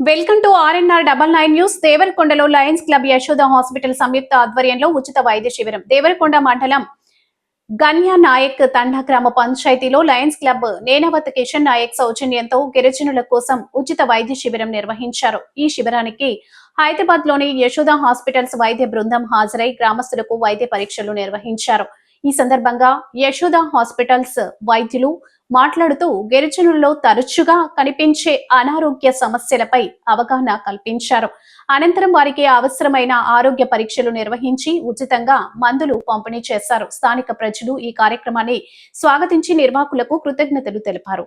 Welcome to RNR double nine news. దేవరకొండలో Lions club Yashoda hospital సంయుక్త ఆధ్వర్యంలో ఉచిత వైద్య శిబిరం. దేవరకొండ మండలం గన్య నాయక్ తండా గ్రామ పంచాయతీలో లయన్స్ క్లబ్ నేనవత్ కిషన్ నాయక్ సౌజన్యంతో గిరిజనుల కోసం ఉచిత వైద్య శిబిరం నిర్వహించారు. ఈ శిబిరానికి హైదరాబాద్లోని యశోద హాస్పిటల్స్ వైద్య బృందం హాజరై గ్రామస్తులకు వైద్య పరీక్షలు నిర్వహించారు. ఈ సందర్భంగా యశోద హాస్పిటల్స్ వైద్యులు మాట్లాడుతూ గిరిజనుల్లో తరచుగా కనిపించే అనారోగ్య సమస్యలపై అవగాహన కల్పించారు. అనంతరం వారికి అవసరమైన ఆరోగ్య పరీక్షలు నిర్వహించి ఉచితంగా మందులు పంపిణీ చేశారు. స్థానిక ప్రజలు ఈ కార్యక్రమాన్ని స్వాగతించి నిర్వాహకులకు కృతజ్ఞతలు తెలిపారు.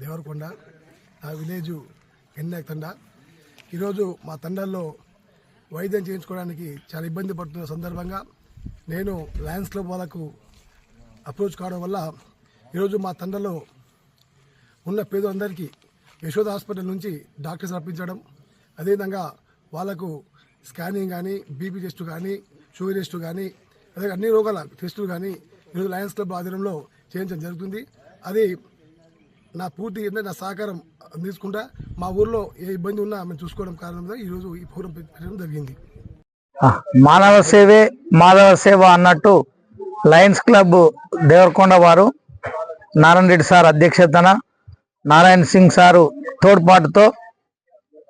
దేవరకొండ నా విలేజు ఎన్నాయక్ తండ. ఈరోజు మా తండల్లో వైద్యం చేయించుకోవడానికి చాలా ఇబ్బంది పడుతున్న సందర్భంగా నేను లయన్స్ క్లబ్ వాళ్ళకు అప్రోచ్ కావడం వల్ల ఈరోజు మా తండలో ఉన్న పేదలందరికీ యశోద హాస్పిటల్ నుంచి డాక్టర్స్ రప్పించడం అదేవిధంగా వాళ్ళకు స్కానింగ్ కానీ బీపీ టెస్ట్ కానీ షుగర్ టెస్ట్ కానీ అదే అన్ని రోగాల టెస్టులు కానీ ఈరోజు లయన్స్ క్లబ్ ఆధ్వర్యంలో చేయించడం జరుగుతుంది. అది నా పూర్తి అంటే నా సహకారం తీసుకుంటా మా ఊర్లో ఏ ఇబ్బంది ఉన్నా మేము చూసుకోవడం కారణంగా ఈరోజు ఈ ఫోరం పెట్టడం జరిగింది. మానవ సేవే మాధవ సేవ అన్నట్టు లయన్స్ క్లబ్ దేవరకొండ వారు నారాయణ రెడ్డి సార్ అధ్యక్షతన నారాయణ సింగ్ సారు తోడ్పాటుతో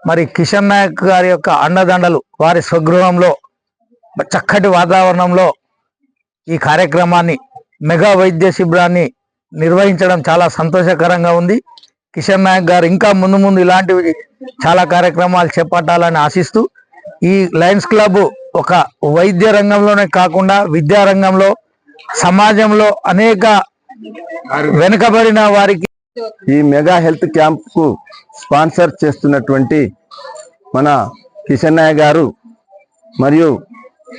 మరి కిషన్ నాయక్ గారి యొక్క అండదండలు వారి స్వగృహంలో చక్కటి వాతావరణంలో ఈ కార్యక్రమాన్ని మెగా వైద్య శిబిరాన్ని నిర్వహించడం చాలా సంతోషకరంగా ఉంది. కిషన్ నాయక్ గారు ఇంకా ముందు ముందు ఇలాంటివి చాలా కార్యక్రమాలు చేపట్టాలని ఆశిస్తూ ఈ లయన్స్ క్లబ్ ఒక వైద్య రంగంలోనే కాకుండా విద్యా రంగంలో సమాజంలో అనేక వెనుకబడిన వారికి ఈ మెగా హెల్త్ క్యాంప్కు స్పాన్సర్ చేస్తున్నటువంటి మన కిషన్ నాయక్ గారు మరియు